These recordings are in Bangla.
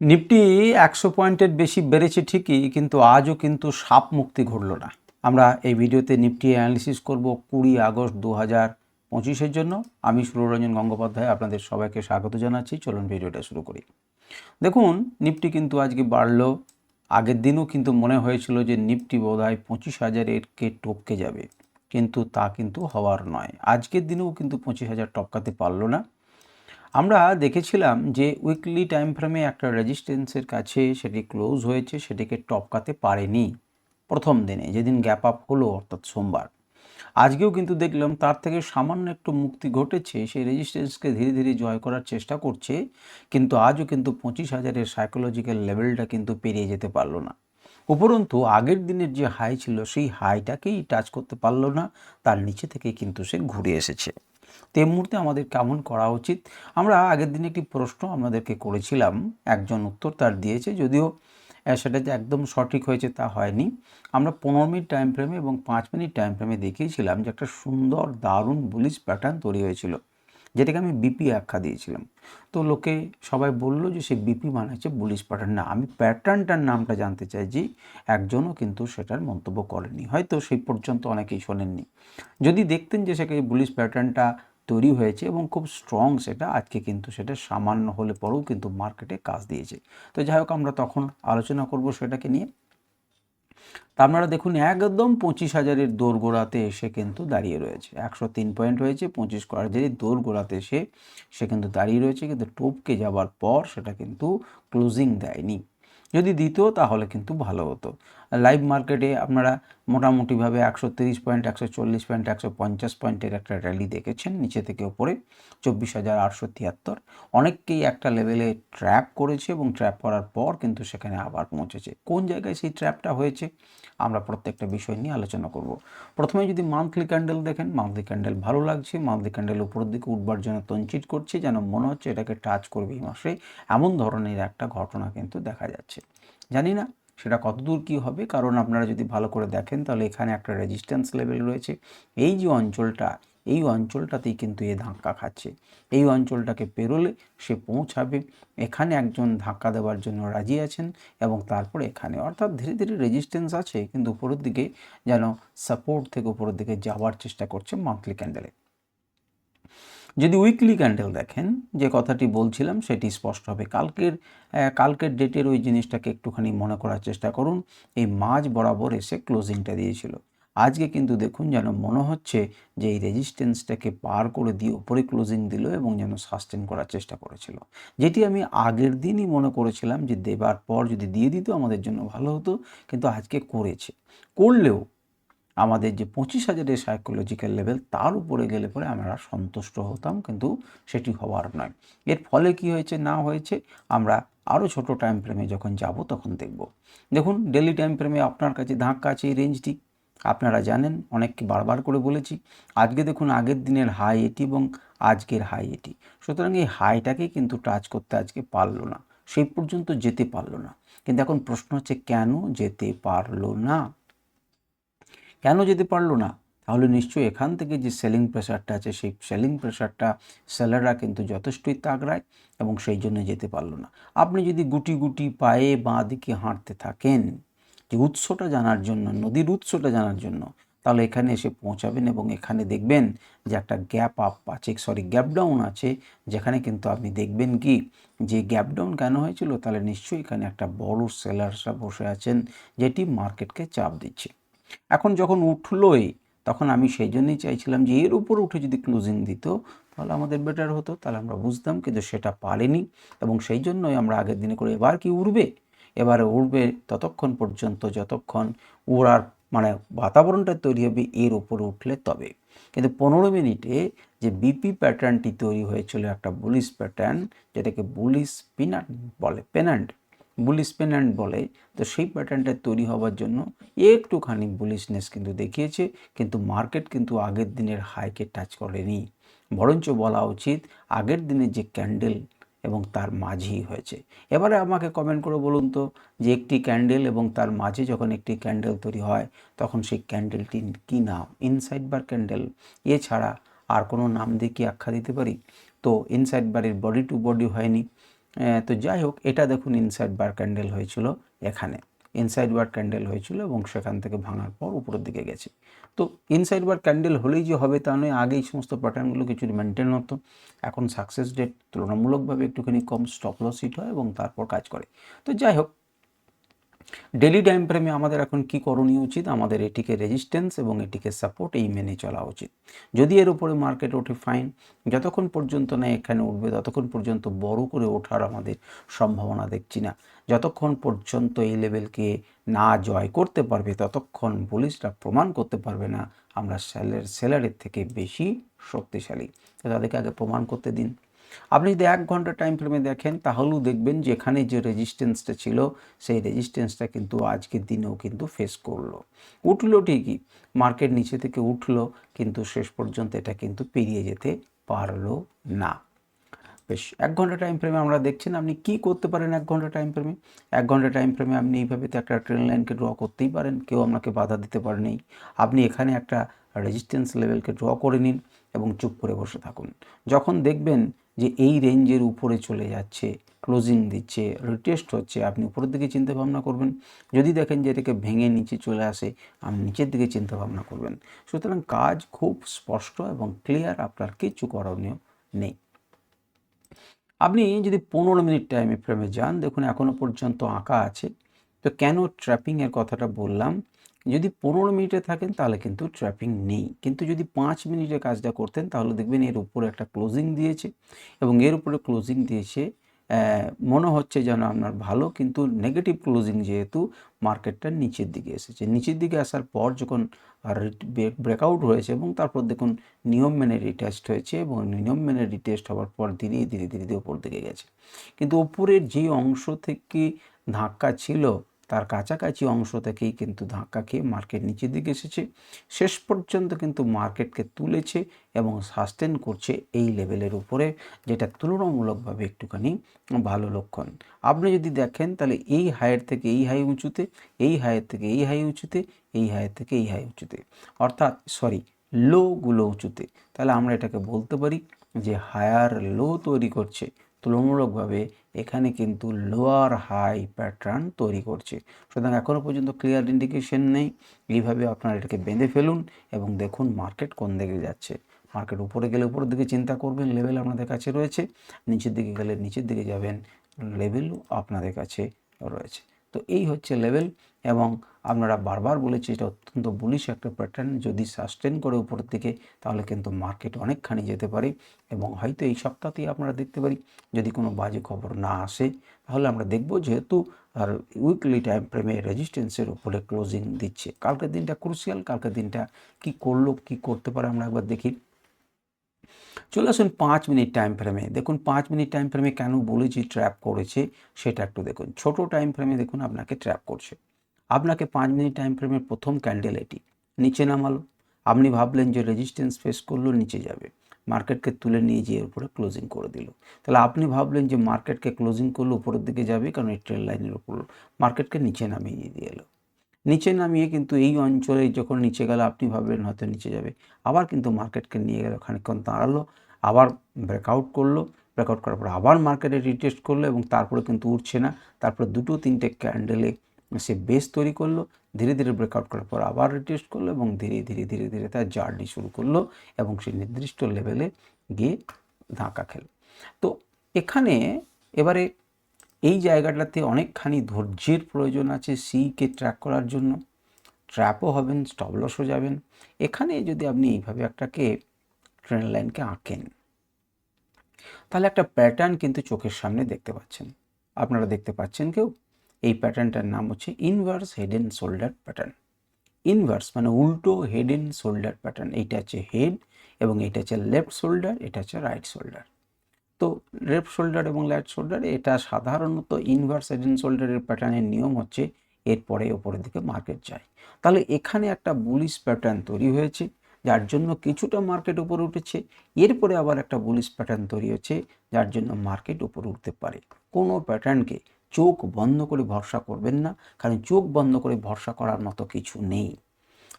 নিফটি একশো পয়েন্টের বেশি বেড়েছে ঠিকই, কিন্তু আজও কিন্তু সাপ মুক্তি ঘটল না। আমরা এই ভিডিওতে নিফটি অ্যানালিসিস করব কুড়ি আগস্ট দু হাজার পঁচিশের জন্য। আমি সুররঞ্জন গঙ্গোপাধ্যায়, আপনাদের সবাইকে স্বাগত জানাচ্ছি। চলুন ভিডিওটা শুরু করি। দেখুন, নিফটি কিন্তু আজকে বাড়লো। আগের দিনও কিন্তু মনে হয়েছিল যে নিফটি বোধহয় পঁচিশ হাজারেরকে টপকে যাবে, কিন্তু তা কিন্তু হওয়ার নয়। আজকের দিনেও কিন্তু পঁচিশ হাজার টপকাতে পারল না। আমরা দেখেছিলাম যে উইকলি টাইম ফ্রেমে একটা রেজিস্ট্যান্সের কাছে সেটি ক্লোজ হয়েছে, সেটিকে টপকাতে পারেনি প্রথম দিনে, যেদিন গ্যাপ আপ হলো, অর্থাৎ সোমবার। আজকেও কিন্তু দেখলাম তার থেকে সামান্য একটু মুক্তি ঘটেছে, সেই রেজিস্ট্যান্সকে ধীরে ধীরে জয় করার চেষ্টা করছে, কিন্তু আজও কিন্তু পঁচিশ হাজারের সাইকোলজিক্যাল লেভেলটা কিন্তু পেরিয়ে যেতে পারল না। উপরন্তু, আগের দিনের যে হাই ছিল, সেই হাইটাকেই টাচ করতে পারল না, তার নিচে থেকে কিন্তু সে ঘুরে এসেছে। তো মুহূর্তে আমাদের কেমন করা উচিত? আমরা আগের দিনে একটি প্রশ্ন আপনাদেরকে করেছিলাম। একজন উত্তর তার দিয়েছে, যদিও সেটা যে একদম সঠিক হয়েছে তা হয়নি। আমরা পনেরো মিনিট টাইম ফ্রেমে এবং পাঁচ মিনিট টাইম ফ্রেমে দেখিয়েছিলাম যে একটা সুন্দর, দারুণ বুলিশ প্যাটার্ন তৈরি হয়েছিল, যেটাকে আমি বিপি আখ্যা দিয়েছিলাম। তো লোকে সবাই বলল যে সে বিপি মানে হচ্ছে বুলিশ প্যাটার্ন না, আমি প্যাটার্নটার নামটা জানতে চাইছি, একজনও কিন্তু সেটার মন্তব্য করেনি হয়তো সেই পর্যন্ত অনেকেই শোনেননি। যদি দেখতেন যে সেখানে বুলিশ প্যাটার্নটা তৈরি হয়েছে এবং খুব স্ট্রং সেটা। আজকে কিন্তু সেটা সামান্য হলে পরেও কিন্তু মার্কেটে কাজ দিয়েছে। তো যাই হোক, আমরা তখন আলোচনা করব সেটাকে নিয়ে। তা আপনারা দেখুন, একদম পঁচিশ হাজারের দোরগোড়াতে এসে কিন্তু দাঁড়িয়ে রয়েছে। একশো তিন পয়েন্ট হয়েছে পঁচিশ হাজারের দোরগোড়াতে এসে সে কিন্তু দাঁড়িয়ে রয়েছে। কিন্তু টপকে যাবার পর সেটা কিন্তু ক্লোজিং দেয়নি। যদি দিত তাহলে কিন্তু ভালো হতো। লাইভ মার্কেটে আপনারা মোটামুটিভাবে একশো তিরিশ পয়েন্ট একশো চল্লিশ পয়েন্ট একশো পঞ্চাশ পয়েন্টের একটা র্যালি দেখেছেন। নিচে থেকে ওপরে চব্বিশ হাজার আটশো তিয়াত্তর। অনেককেই একটা লেভেলে ট্র্যাপ করেছে এবং ট্র্যাপ করার পর কিন্তু সেখানে আবার পৌঁছেছে। কোন জায়গায় সেই ট্র্যাপটা হয়েছে? আমরা প্রত্যেকটা বিষয় নিয়ে আলোচনা করব। প্রথমে যদি মান্থলি ক্যান্ডেল দেখেন মান্থলি ক্যান্ডেল ভালো লাগছে। মান্থলি ক্যান্ডেল উপরের দিকে উঠবার জন্য তঞ্চিত করছে, যেন মনে হচ্ছে এটাকে টাচ করবে এই মাসে। এমন ধরনের একটা ঘটনা কিন্তু দেখা যাচ্ছে। জানি না সেটা কতদূর কী হবে? কারণ আপনারা যদি ভালো করে দেখেন, তাহলে এখানে একটা রেজিস্ট্যান্স লেভেল রয়েছে। এই যে অঞ্চলটা, এই অঞ্চলটাতেই কিন্তু এ ধাক্কা খাচ্ছে। এই অঞ্চলটাকে পেরোলে সে পৌঁছাবে। এখানে একজন ধাক্কা দেওয়ার জন্য রাজি আছেন এবং তারপরে এখানে অর্থাৎ ধীরে ধীরে রেজিস্ট্যান্স আছে, কিন্তু উপরের দিকে যেন সাপোর্ট থেকে উপরের দিকে যাওয়ার চেষ্টা করছে মান্থলি ক্যান্ডেলে যদি উইকলি ক্যান্ডেল দেখেন, যে কথাটি বলছিলাম সেটি স্পষ্ট হবে। কালকের কালকের ডেটের ওই জিনিসটাকে একটুখানি মনে করার চেষ্টা করুন। এই মাঝ বরাবর এসে ক্লোজিংটা দিয়েছিল। আজকে কিন্তু দেখুন যেন মনে হচ্ছে যে এই রেজিস্ট্যান্সটাকে পার করে দিয়ে ওপরে ক্লোজিং দিল এবং যেন সাস্টেন করার চেষ্টা করেছিল। যেটি আমি আগের দিনই মনে করেছিলাম যে দেবার পর যদি দিয়ে দিত আমাদের জন্য ভালো হতো, কিন্তু আজকে করেছে। করলেও আমাদের যে পঁচিশ হাজারের সাইকোলজিক্যাল লেভেল তার উপরে গেলে পরে আমরা সন্তুষ্ট হতাম, কিন্তু সেটি হওয়ার নয়। এর ফলে কি হয়েছে, না হয়েছে, আমরা আরও ছোট টাইম ফ্রেমে যখন যাব, তখন দেখব। দেখুন ডেলি টাইম ফ্রেমে আপনার কাছে ধাক্কা আছে এই রেঞ্জটি আপনারা জানেন, অনেককে বারবার করে বলেছি, আজকে দেখুন, আগের দিনের হাই এটি এবং আজকের হাই এটি। সুতরাং এই হাইটাকে কিন্তু টাচ করতে আজকে পারল না। সেই পর্যন্ত যেতে পারল না। কিন্তু এখন প্রশ্ন হচ্ছে, কেন যেতে পারল না? কেন যেতে পারল না? তাহলে নিশ্চয়ই এখান থেকে যে সেলিং প্রেশারটা আছে, সেই সেলিং প্রেশারটা সেলাররা কিন্তু যথেষ্টই তাগড়ায় এবং সেই জন্য যেতে পারল না। আপনি যদি গুটি গুটি পায়ে বাঁ দিকে হাঁটতে থাকেন, যে উৎসটা জানার জন্য, নদীর উৎসটা জানার জন্য, তাহলে এখানে এসে পৌঁছাবেন এবং এখানে দেখবেন যে একটা গ্যাপ আপ আছে সরি গ্যাপ ডাউন আছে, যেখানে কিন্তু আপনি দেখবেন কি, যে গ্যাপ ডাউন কেন হয়েছিল? তাহলে নিশ্চয়ই এখানে একটা বড় সেলার্সরা বসে আছেন, যেটি মার্কেটকে চাপ দিচ্ছে। এখন যখন উঠলোই, তখন আমি সেই জন্যই চাইছিলাম যে এর উপর উঠে যদি ক্লোজিং দিত, তাহলে আমাদের বেটার হতো। তাহলে আমরা বুঝতাম কিন্তু সেটা পারেনি এবং সেই জন্যই আমরা আগের দিনে করে এবার কি উঠবে এবারে উঠবে ততক্ষণ পর্যন্ত, যতক্ষণ উড়ার মানে বাতাবরণটা তৈরি হবে, এর উপরে উঠলে তবে। কিন্তু পনেরো মিনিটে যে বিপি প্যাটার্নটি তৈরি হয়েছিল, একটা বুলিশ প্যাটার্ন যেটাকে বুলিশ পিনাট বলে পেনান্ট বুলিশ পেনান্ট বলে, তো সেই প্যাটার্নটা তৈরি হওয়ার জন্য একটুখানি বুলিশনেস কিন্তু দেখিয়েছে, কিন্তু মার্কেট কিন্তু আগের দিনের হাইকে টাচ করেনি। বরঞ্চ বলা উচিত আগের দিনের যে ক্যান্ডেল এবং তার মাঝেই হয়েছে। এবারে আমাকে কমেন্ট করে বলুন তো যে একটি ক্যান্ডেল এবং তার মাঝে যখন একটি ক্যান্ডেল তৈরি হয়, তখন সেই ক্যান্ডেলটি কী নাম? ইনসাইড বার ক্যান্ডেল এছাড়া আর কোনো নাম দিয়ে কি আখ্যা দিতে পারি? তো ইনসাইড বারের বডি টু বডি হয়নি। তো যাই হোক, এটা দেখুন ইনসাইড বার ক্যান্ডেল হয়েছিল এখানে। ইনসাইড বার ক্যান্ডেল হয়েছিল এবং সেখান থেকে ভাঙার পর উপরের দিকে গেছে। তো ইনসাইড বার ক্যান্ডেল হলেই যে হবে তা নয় আগে এই সমস্ত প্যাটার্নগুলো কিছু মেনটেন হতো। এখন সাকসেস ডেট তুলনামূলকভাবে একটুখানি কম স্টপ লস হিট হয় এবং তারপর কাজ করে। তো যাই হোক ডেলি টাইম ফ্রেমে আমাদের এখন কি করণীয় উচিত? আমাদের এটিকে রেজিস্ট্যান্স এবং এটিকে সাপোর্ট এই মেনে চলা উচিত। যদি এর উপরে মার্কেট ওঠে ফাইন যতক্ষণ পর্যন্ত না এখানে উঠবে, ততক্ষণ পর্যন্ত বড় করে ওঠার আমাদের সম্ভাবনা দেখছি না। যতক্ষণ পর্যন্ত এই লেভেলকে না জয় করতে পারবে, ততক্ষণ পুলিশরা প্রমাণ করতে পারবে না, আমরা সেলের সেলারের থেকে বেশি শক্তিশালী। তো তাদেরকে আগে প্রমাণ করতে দিন। আপনি যদি এক ঘণ্টা টাইম ফ্রেমে দেখেন, তাহলেও দেখবেন যে এখানে যে রেজিস্ট্যান্সটা ছিল, সেই রেজিস্ট্যান্সটা কিন্তু আজকের দিনেও কিন্তু ফেস করল। উঠল ঠিকই মার্কেট নিচে থেকে উঠল, কিন্তু শেষ পর্যন্ত এটা কিন্তু পেরিয়ে যেতে পারল না। বেশ, এক ঘণ্টা টাইম ফ্রেমে আমরা দেখছেন, আপনি কি করতে পারেন এক ঘণ্টা টাইম ফ্রেমে এক ঘণ্টা টাইম ফ্রেমে আপনি এইভাবে তো একটা ট্রেন লাইনকে ড্র করতেই পারেন, কেউ আপনাকে বাধা দিতে পারেনি আপনি এখানে একটা রেজিস্ট্যান্স লেভেলকে ড্র করে নিন এবং চুপ করে বসে থাকুন। যখন দেখবেন যে এই রেঞ্জের উপরে চলে যাচ্ছে ক্লোজিং দিচ্ছে রিটেস্ট হচ্ছে, আপনি উপরের দিকে চিন্তা ভাবনা করবেন। যদি দেখেন যে এটাকে ভেঙে নিচে চলে আসে, আপনি নিচের দিকে চিন্তা ভাবনা করবেন। সুতরাং কাজ খুব স্পষ্ট এবং ক্লিয়ার আপনার কিছু করণীয় নেই। আপনি যদি পনেরো মিনিট টাইমে ফ্রেমে যান, দেখুন এখনও পর্যন্ত আঁকা আছে। তো কেন ট্র্যাপিংয়ের কথাটা বললাম? যদি পনেরো মিনিটে থাকেন, তাহলে কিন্তু ট্র্যাপিং নেই। কিন্তু যদি পাঁচ মিনিটে কাজটা করতেন, তাহলে দেখবেন এর উপরে একটা ক্লোজিং দিয়েছে এবং এর উপরে ক্লোজিং দিয়েছে মনে হচ্ছে যেন আপনার ভালো, কিন্তু নেগেটিভ ক্লোজিং যেহেতু মার্কেটটা নিচের দিকে এসেছে। নিচের দিকে আসার পর যখন ব্রেকআউট হয়েছে এবং তারপর দেখুন নিয়ম মেনে রিটেস্ট হয়েছে এবং নিয়ম মেনে রিটেস্ট হওয়ার পর ধীরে ধীরে ধীরে ধীরে উপর দিকে গেছে। কিন্তু উপরের যে অংশ থেকে ধাক্কা ছিল তার কাছাকাছি অংশ থেকেই কিন্তু ধাক্কা খেয়ে মার্কেট নিচের দিকে এসেছে। শেষ পর্যন্ত কিন্তু মার্কেটকে তুলেছে এবং সাস্টেন করছে এই লেভেলের উপরে, যেটা তুলনামূলকভাবে একটুখানি ভালো লক্ষণ। আপনি যদি দেখেন, তাহলে এই হাইয়ের থেকে এই হাই উঁচুতে, এই হাইয়ের থেকে এই হাই উঁচুতে, এই হাইয়ের থেকে এই হাই উঁচুতে। অর্থাৎ সরি লোগুলো উঁচুতে। তাহলে আমরা এটাকে বলতে পারি যে হায়ার লো তৈরি করছে। তুলনামূলকভাবে এখানে কিন্তু লোয়ার হাই প্যাটার্ন তৈরি করছে। সুতরাং এখনও পর্যন্ত ক্লিয়ার ইন্ডিকেশন নেই। এইভাবে আপনারা এটাকে বেঁধে ফেলুন এবং দেখুন মার্কেট কোন দিকে যাচ্ছে। মার্কেট উপরে গেলে উপরের দিকে চিন্তা করবেন লেভেল আপনাদের কাছে রয়েছে। নিচের দিকে গেলে নিচের দিকে যাবেন লেভেলও আপনাদের কাছে রয়েছে। তো এই হচ্ছে লেভেল এবং আপনারা বারবার বলেছি এটা অত্যন্ত বুলিশ একটা প্যাটার্ন যদি সাস্টেন করে উপরের দিকে, তাহলে কিন্তু মার্কেট অনেকখানি যেতে পারে এবং হয়তো এই সপ্তাহতেই আপনারা দেখতে পারি, যদি কোনো বাজে খবর না আসে, তাহলে আমরা দেখব যেহেতু আর উইকলি টাইম ফ্রেমে রেজিস্ট্যান্সের উপরে ক্লোজিং দিচ্ছে। কালকের দিনটা ক্রুশিয়াল কালকের দিনটা কি করল, কি করতে পারে আমরা একবার দেখি। চলে আসুন পাঁচ মিনিট টাইম ফ্রেমে দেখুন পাঁচ মিনিট টাইম ফ্রেমে কেন বলেছি ট্র্যাপ করেছে, সেটা একটু দেখুন। ছোট টাইম ফ্রেমে দেখুন আপনাকে ট্র্যাপ করছে। আপনাকে পাঁচ মিনিট টাইম ফ্রেমের প্রথম ক্যান্ডেল এটি। নিচে নামালো। আপনি ভাবলেন যে রেজিস্ট্যান্স ফেস করল, নিচে যাবে। মার্কেটকে তুলে নিয়ে গিয়ে উপরে ক্লোজিং করে দিল। তাহলে আপনি ভাবলেন যে মার্কেটকে ক্লোজিং করলে, উপরের দিকে যাবে, কারণ এই ট্রেন লাইনের উপর মার্কেটকে নিচে নামিয়ে নিয়ে দিয়ে এলো। নিচে নামিয়ে কিন্তু এই অঞ্চলে যখন নিচে গেল, আপনি ভাবলেন হয়তো নিচে যাবে। আবার কিন্তু মার্কেটকে নিয়ে গেল, খানিকক্ষণ দাঁড়াল, আবার ব্রেকআউট করল। ব্রেকআউট করার পর আবার মার্কেটে রিটেস্ট করল এবং তারপরে কিন্তু উঠছে না। তারপরে দুটো তিনটে ক্যান্ডেলে সে বেস তৈরি করল, ধীরে ধীরে ব্রেকআউট করার পর আবার রিটেস্ট করল এবং ধীরে ধীরে ধীরে ধীরে তার জার্নি শুরু করল এবং সে নির্দিষ্ট লেভেলে গিয়ে ধাঁকা খেল। তো এখানে এবারে এই জায়গাটাতে অনেকখানি ধৈর্যের প্রয়োজন আছে সিকে ট্র্যাক করার জন্য। ট্র্যাপও হবেন স্টবলসও যাবেন। এখানে যদি আপনি এইভাবে একটাকে ট্রেন লাইনকে আঁকেন, তাহলে একটা প্যাটার্ন কিন্তু চোখের সামনে দেখতে পাচ্ছেন। আপনারা দেখতে পাচ্ছেন কেউ? এই প্যাটার্নটার নাম হচ্ছে inverse head and shoulder pattern inverse মানে উল্টো হেড এন্ড শোল্ডার প্যাটার্ন এইটা হচ্ছে হেড এবং এটা হচ্ছে লেফট শোল্ডার এটা হচ্ছে রাইট শোল্ডার তো লেফট শোল্ডার এবং রাইট শোল্ডার এটা সাধারণত ইনভার্স হেড এন্ড শোল্ডারের প্যাটার্নের নিয়ম হচ্ছে এরপরে ওপরের দিকে মার্কেট যায়। তাহলে এখানে একটা বুলিশ প্যাটার্ন তৈরি হয়েছে, যার জন্য কিছুটা মার্কেট উপরে উঠেছে, এরপরে আবার একটা বুলিশ প্যাটার্ন তৈরি হচ্ছে, যার জন্য মার্কেট উপরে উঠতে পারে। কোনো প্যাটার্নকে চোখ বন্ধ করে ভরসা করবেন না, কারণ চোখ বন্ধ করে ভরসা করার মতো কিছু নেই।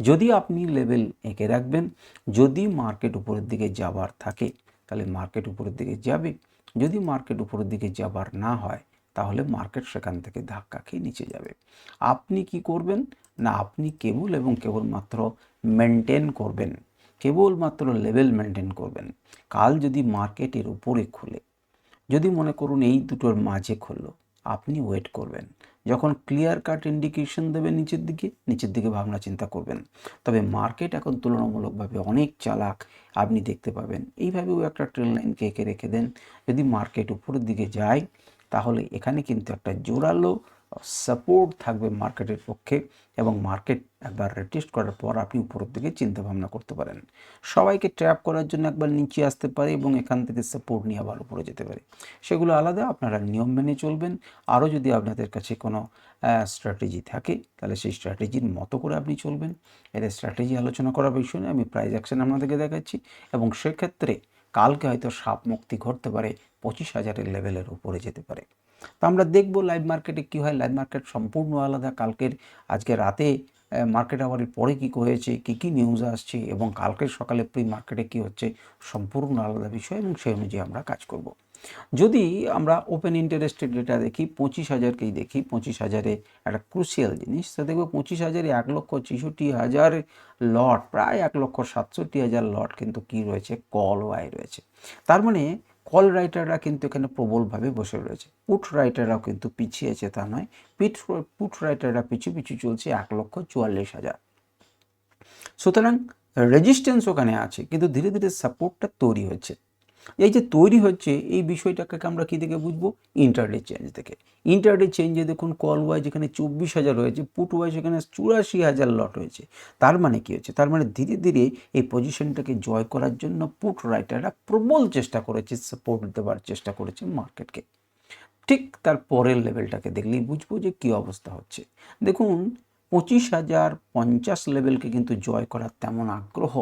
যদি আপনি লেভেল এঁকে রাখবেন, যদি মার্কেট উপরের দিকে যাবার থাকে, তাহলে মার্কেট উপরের দিকে যাবে। যদি মার্কেট উপরের দিকে যাবার না হয়, তাহলে মার্কেট সেখান থেকে ধাক্কা খেয়ে নিচে যাবে। আপনি কি করবেন? না, আপনি কেবল এবং কেবলমাত্র মেনটেন করবেন। কেবলমাত্র লেভেল মেনটেন করবেন। কাল যদি মার্কেটের উপরে খুলে, যদি মনে করুন এই দুটোর মাঝে খুললো আপনি ওয়েট করবেন। যখন ক্লিয়ার কাট ইন্ডিকেশন দেবে নিচের দিকে নিচের দিকে ভাবনা চিন্তা করবেন। তবে মার্কেট এখন তুলনামূলকভাবে অনেক চালাক, আপনি দেখতে পাবেন। এইভাবেও একটা ট্রেন লাইনকে এঁকে রেখে দেন। যদি মার্কেট উপরের দিকে যায়, তাহলে এখানে কিন্তু একটা জোরালো সাপোর্ট থাকবে মার্কেটের পক্ষে এবং মার্কেট একবার রেটেস্ট করার পর আপনি উপরের দিকে চিন্তা ভাবনা করতে পারেন। সবাইকে ট্র্যাপ করার জন্য একবার নিচে আসতে পারে এবং এখান থেকে সাপোর্ট নিয়ে আবার উপরে যেতে পারে। সেগুলো আলাদা, আপনারা নিয়ম মেনে চলবেন। আরও যদি আপনাদের কাছে কোনো স্ট্র্যাটেজি থাকে, তাহলে সেই স্ট্র্যাটেজির মতো করে আপনি চলবেন। এর স্ট্র্যাটেজি আলোচনা করার বিষয় নিয়ে আমি প্রাইজ অ্যাকশন আপনাদেরকে দেখাচ্ছি এবং সেক্ষেত্রে কালকে হয়তো সাপ মুক্তি ঘটতে পারে, পঁচিশ হাজারের লেভেলের উপরে যেতে পারে। তো আমরা দেখব লাইভ মার্কেটে কী হয়। লাইভ মার্কেট সম্পূর্ণ আলাদা। কালকের, আজকে রাতে মার্কেট আওয়ারের পরে কী হয়েছে, কী কী নিউজ আসছে এবং কালকের সকালে প্রি মার্কেটে কী হচ্ছে, সম্পূর্ণ আলাদা বিষয় এবং সেই অনুযায়ী আমরা কাজ করব। যদি আমরা ওপেন ইন্টারেস্টেড ডেটা দেখি, পঁচিশ হাজারকেই দেখি, পঁচিশ হাজারে একটা ক্রুশিয়াল জিনিস। তো দেখব পঁচিশ হাজারে এক লক্ষ ছেষট্টি হাজার লট প্রায় এক লক্ষ সাতষট্টি হাজার লট কিন্তু কি রয়েছে? কল ওয়াই রয়েছে। তার মানে কল রাইটাররা কিন্তু এখানে প্রবলভাবে বসে রয়েছে। পুট রাইটাররাও কিন্তু পিছিয়েছে তা নয়। পিট পুট রাইটাররা পিছু পিছু চলছে এক লক্ষ চুয়াল্লিশ হাজার। সুতরাং রেজিস্ট্যান্স ওখানে আছে, কিন্তু ধীরে ধীরে সাপোর্টটা তৈরি হচ্ছে। এই যে তৈরি হচ্ছে, এই বিষয়টাকে আমরা কী থেকে বুঝব? ইন্টারডে চেঞ্জ থেকে। ইন্টারডে চেঞ্জে দেখুন কল ওয়াইজ এখানে চব্বিশ হাজার রয়েছে পুট ওয়াই সেখানে চুরাশি হাজার লট হয়েছে। তার মানে কী হচ্ছে? তার মানে ধীরে ধীরে এই পজিশনটাকে জয় করার জন্য পুট রাইটাররা প্রবল চেষ্টা করেছে সাপোর্ট দেওয়ার চেষ্টা করেছে মার্কেটকে ঠিক তার পরের লেভেলটাকে দেখলেই বুঝব যে কী অবস্থা হচ্ছে। দেখুন, পঁচিশ হাজার পঞ্চাশ লেভেলকে কিন্তু জয় করার তেমন আগ্রহ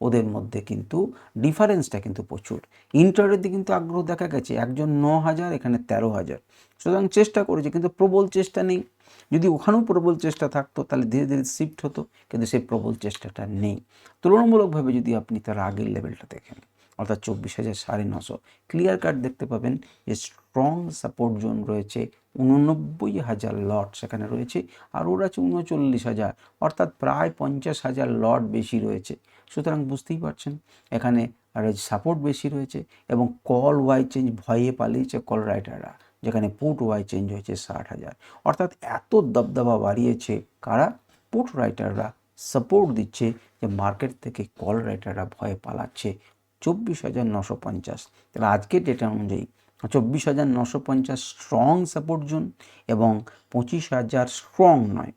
ওদের মধ্যে কিন্তু ডিফারেন্সটা কিন্তু প্রচুর। ইন্টারের দিকে কিন্তু আগ্রহ দেখা গেছে, একজন ন হাজার এখানে তেরো হাজার সুতরাং চেষ্টা করেছে, কিন্তু প্রবল চেষ্টা নেই। যদি ওখানেও প্রবল চেষ্টা থাকতো, তাহলে ধীরে ধীরে শিফট হতো, কিন্তু সেই প্রবল চেষ্টাটা নেই। তুলনামূলকভাবে যদি আপনি তার আগের লেভেলটা দেখেন। অর্থাৎ চব্বিশ হাজার সাড়ে নশো। ক্লিয়ার কাট দেখতে পাবেন যে স্ট্রং সাপোর্ট জোন রয়েছে, উননব্বই হাজার লট সেখানে রয়েছে, আর ওর আছে উনচল্লিশ হাজার, অর্থাৎ প্রায় পঞ্চাশ হাজার লট বেশি রয়েছে। সুতরাং বুঝতেই পারছেন, এখানে সাপোর্ট বেশি রয়েছে এবং কল ওয়াই চেঞ্জ ভয়ে পালিয়েছে কল রাইটাররা যেখানে পুট ওয়াই চেঞ্জ হয়েছে ষাট হাজার। অর্থাৎ এত দবদবা বাড়িয়েছে কারা? পুট রাইটাররা সাপোর্ট দিচ্ছে যে মার্কেট থেকে কল রাইটাররা ভয়ে পালাচ্ছে। চব্বিশ হাজার নশো পঞ্চাশ। তাহলে আজকের ডেটা অনুযায়ী চব্বিশ হাজার নশো পঞ্চাশ স্ট্রং সাপোর্ট জোন এবং পঁচিশ হাজার স্ট্রং নয়।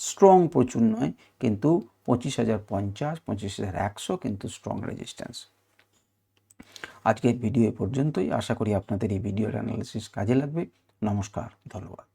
স্ট্রং প্রচুর নয়, কিন্তু পঁচিশ হাজার পঞ্চাশ, পঁচিশ হাজার একশো কিন্তু স্ট্রং রেজিস্ট্যান্স আজকের ভিডিও এ পর্যন্তই। আশা করি আপনাদের এই ভিডিওর অ্যানালিসিস কাজে লাগবে। নমস্কার, ধন্যবাদ।